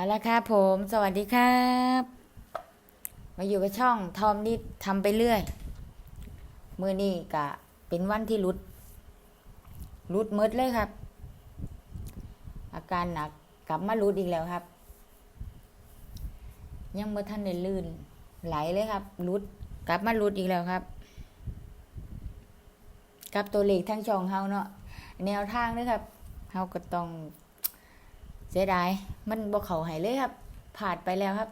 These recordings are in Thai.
เอาละครับผม สวัสดีครับ มาอยู่กับช่องทอมนิดทำไปเรื่อย มือนี้กะเป็นวันที่รุด รุดมืดเลยครับ อาการหนักกลับมารุดอีกแล้วครับ ยังเมื่อท่านได้ลื่น ไหลเลยครับรุดกลับมารุดอีกแล้วครับ กับตัวเลขทั้งช่องเฮาเนาะแนวทางเลยครับเฮาก็ต้อง เสียดายมันบ่เขาหายเลยครับผ่านไปแล้วครับ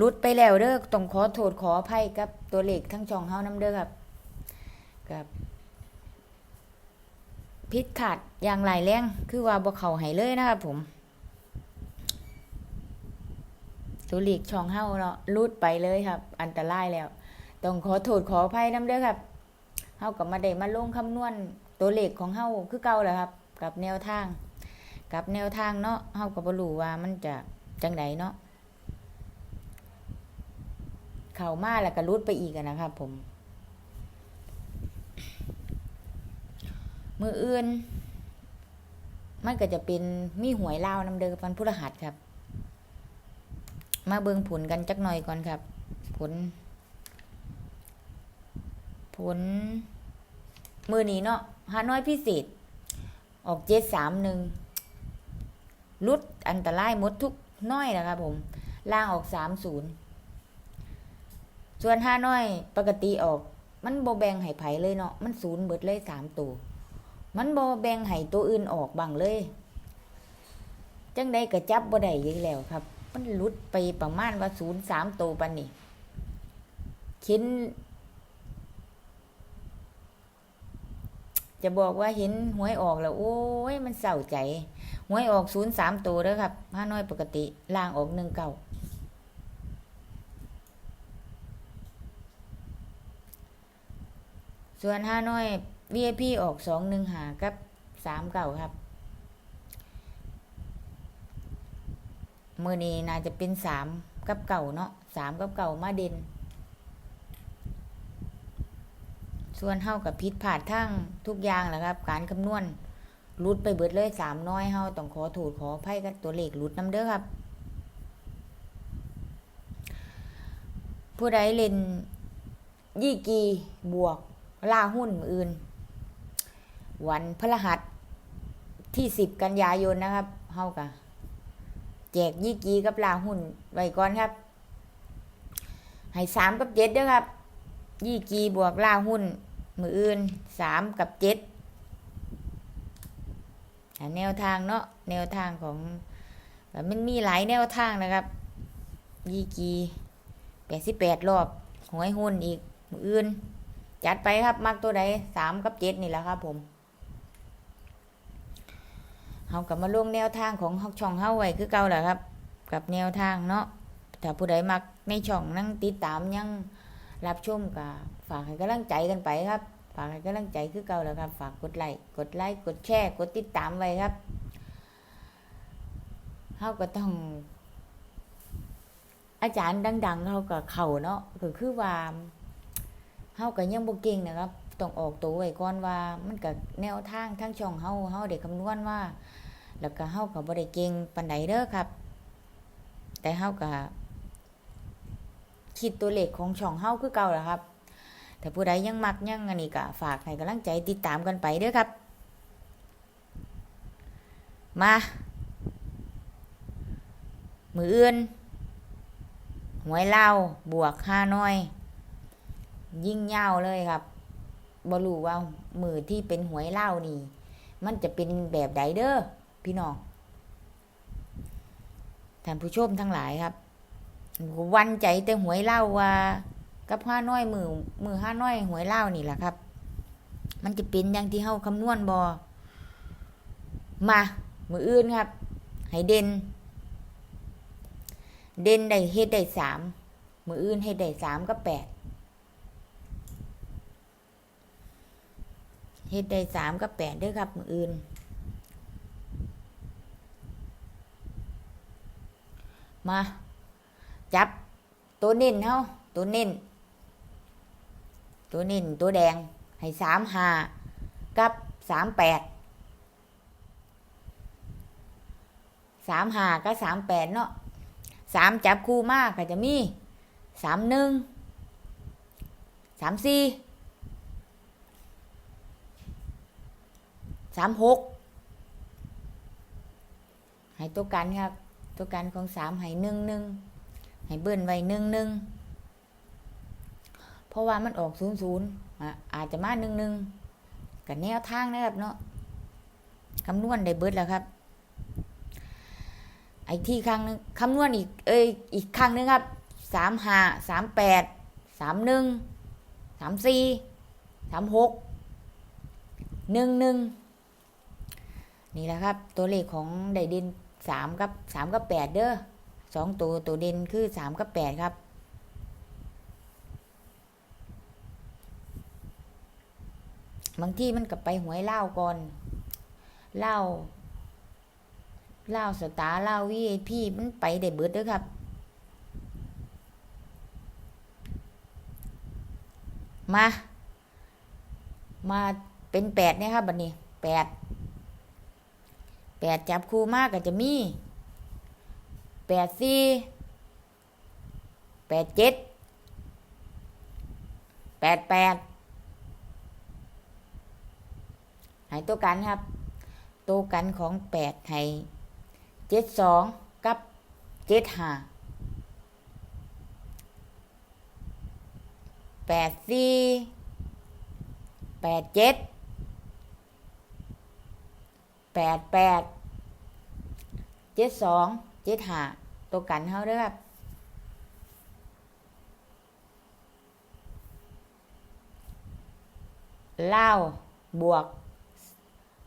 ลุดไปแล้วเด้อต้องขอโทษขออภัยกับตัวเลขทั้งช่องเฮานํเด้อครับกับพิษขาดอย่างไรแรงคือว่าบ่เขาหายเลยนะครับผม ตัวเลขช่องเฮาเนาะลุดไปเลยครับ อันตรายแล้วต้องขอโทษขออภัยนํเด้อครับเฮากับมาได้มาลงคำนวณตัวเลขของเฮาคือเก่าแหละครับ กับแนวทาง กับแนวทางเนาะเฮาก็บ่รู้ว่ามันจะจังไดเนาะเข้ามาแล้วก็รุดไปอีกนะครับผม มืออื่น มันก็จะเป็นมีหวยลาวนำเดิมวันพฤหัสครับ มาเบิ่งผลกันจักหน่อยก่อนครับ ผล ผล มือนี้เนาะฮานอยพิเศษออกเจ็ดสามหนึ่ง ลุดอันตรายหมดทุกน้อยนะครับผมล่างออกสามศูนย์ส่วนห้าน้อยปกติออก มันโบแบงไห้ไผเลยเนาะมันศูนย์เบิดเลยสามตัว มันโบแบงไห้ตัวอื่นออกบังเลย จังได้กระจับบ่ได้อีกแล้วครับ มันลุดไปประมาณว่าศูนย์สามตัวปันนี่คิน จะบอกว่าเห็นหวยออกแล้วโอ้ยมันเศร้าใจหวยออกศูนย์สามตัวเด้อครับห้าน้อยปกติล่างออกหนึ่งเก่าส่วนห้าน้อย VIP ออกสองหนึ่งหากับสามเก่าครับเมื่อนี้น่าจะเป็นสามกับเก่าเนาะสามกับเก่ามาเด่น ส่วนเฮากับพิษผาดทั้งทุกอย่างแหละครับ การคำนวณรุดไปเบิดเลยสามน้อยเฮาต้องขอโทษขออภัยกับตัวเลขรุดน้ำเด้อครับ ผู้ใดเล่นยี่กีบวกล่าหุ้นอื่น วันพฤหัสที่สิบกันยายนนะครับเฮากะแจกยี่กีกับลาหุ้นไว้ก่อนครับ ให้สามกับเจ็ดเด้อครับ ยี่กีบวกล่าหุ้น มืออื่นสามกับเจ็ดแนวทางเนาะแนวทางของมันมีหลายแนวทางนะครับยี่กีแปดสิบแปดรอบหวยหุ้นอีกมืออื่น จัดไปครับมักตัวใดสามกับเจ็ดนี่แหละครับผมเฮากลับมาลงแนวทางของฮอกช่องเฮาไว้คือเก่าแหละครับ กับแนวทางเนาะถ้าผู้ใดมักในช่องนั่งติดตามยัง รับชมก็ฝากให้กำลังใจกันไปครับ ฝากให้กำลังใจคือเก่าแล้วครับ ฝากกดไลค์กดไลค์กดแชร์กดติดตามไว้ครับเฮาก็ต้อง อาจารย์ดัง ๆเขาก็เข้าเนาะก็คือว่าเฮาก็ยังบ่เก่งนะครับต้องออกตัวไว้ก่อนว่ามันก็แนวทางทั้งช่องเฮาเฮาได้คำนวณว่า แล้วก็เฮาก็บ่ได้เก่งปานใดเด้อครับ แต่เฮาก็ คิดตัวเลขของช่องเฮาคือเก่าแหละครับ แต่ผู้ใดยังมักยังอันนี้ก็ฝากให้กำลังใจติดตามกันไปเด้อครับ มา มืออื่นหวยเล่าบวกห้าน้อย ยิ่งยาวเลยครับบรู้ว่ามือที่เป็นหวยเล่านี่ มันจะเป็นแบบใดเด้อพี่น้องท่านผู้ชมทั้งหลายครับ วันใจแต่หวยเล่าว่า กับห้าน้อยมือมือห้าน้อยหวยเล่านี่แหละครับ มันจะเป็นอย่างที่เฮาคำนวณบอมา มืออื่นครับ ให้เด่น เด่นได้เฮ็ดได้สามมืออื่นเฮ็ดได้สามกับแปดเฮ็ดได้สามกับแปดด้วยครับ มืออื่นมา จับ ตัวเน้นเฮาตัวเน้นตัวเน้นตัวแดง ให้สามหากับสามแปดสามหาก็สามแปดเนาะสามจับคู่มากก็จะมีสามหนึ่งสามสี่สามหกให้ตัวกันครับตัวกันของสามให้หนึ่งหนึ่ง ให้เบิ้นไว้หนึ่งหนึ่งเพราะว่ามันออกศูนย์ศูนย์อาจจะมาหนึ่งหนึ่งกับแนวทางนะครับเนาะคำนวณได้เบิดแล้วครับ ไอ้ที่ครั้งนึงคำนวณอีกเอ้ยอีกครั้งนึงครับสามห้าสามแปดสามหนึ่งสามสี่สามหกหนึ่งหนึ่งนี่แหละครับ ตัวเลขของไดเดนสามกับสามกับแปดเด้อ สองตัวตัวเด่นคือสามกับแปดครับ บางที่มันกับไปหวยเล่าก่อนเล่าเล่าสตาร์เล่าวีไอพีมันไปได้เบิดเด้อครับ มา มาเป็นแปดเนี่ยครับบัดนี้แปดแปดจับคู่มากก็จะมี แปดสี่แปดเจ็ดแปดแปดให้ตัวกันครับ ตัวกันของแปดให้เจ็ดสองกับเจ็ดห้าแปดสี่แปดเจ็ดแปดแปดเจ็ดสอง เจ็ดห้าตัวกันเขาเด้อครับเล่าวบวก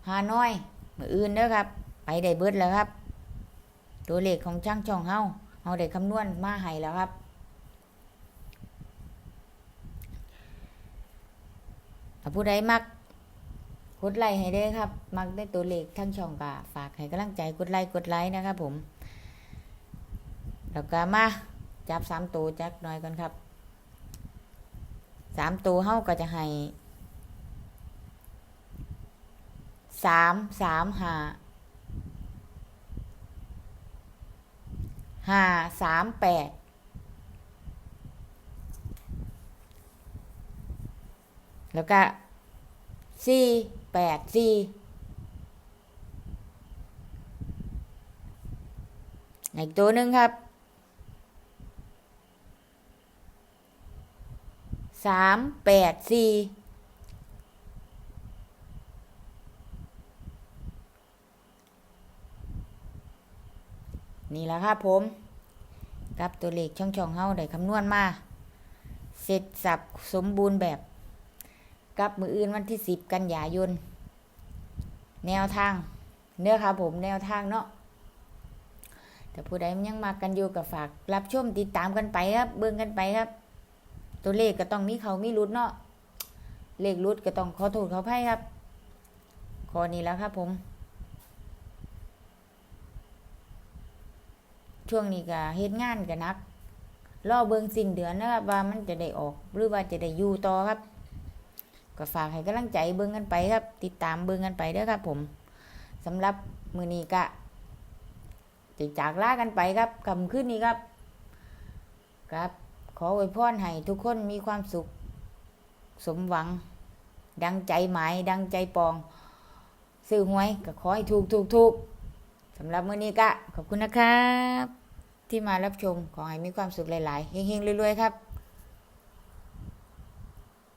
ฮาน้อยมืออื่นเด้อครับ ไปได้เบิดแล้วครับ ตัวเลขของช่างช่องเฮาเฮาได้คำนวณมาให้แล้วครับถ้าผู้ใดมักกดไลค์ให้ได้ครับ มักได้ตัวเลขทั้งช่องก็ฝากให้กำลังใจกดไลค์กดไลค์นะครับผม แล้วก็มาจับสามตัวจักหน่อยกันครับสามตัวเฮาก็จะให้สามสามห้าห้าสามแปดแล้วก็สี่แปดสี่อีกตัวหนึ่งครับ สามแปดสี่นี่แหละครับผมกับตัวเลขช่องช่องๆเฮาได้คำนวณมาเสร็จสับสมบูรณ์แบบ กับมืออื่นวันที่สิบกันยายน แนวทาง เนื้อครับผมแนวทางเนาะแต่ผู้ใดยังมากันอยู่กับฝาก รับชมติดตามกันไปครับ เบิ่งกันไปครับ ตัวเลขก็ต้องมีเขามีรุดเนาะเลขรุดก็ต้องขอโทษขออภัยครับขอนี้แล้วครับผม ช่วงนี้ก็เฮ็ดงานกันนักรอเบิงสิ้นเดือนนะครับว่ามันจะได้ออก หรือว่าจะได้อยู่ต่อครับ ก็ฝากให้กำลังใจเบิงกันไปครับ ติดตามเบิงกันไปด้อครับ ผมสำหรับมือนี้ก็จะจากลากันไปครับคำขึ้นนี้ครับ ครับ ขออวยพรให้ทุกคนมีความสุข สมหวัง ดังใจหมาย ดังใจปอง ซื้อหวยก็ขอให้ถูกถูกถูกสำหรับมื้อนี้ก็ขอบคุณนะครับ ที่มารับชมขอให้มีความสุขหลาย ๆ เฮงๆรวยๆครับ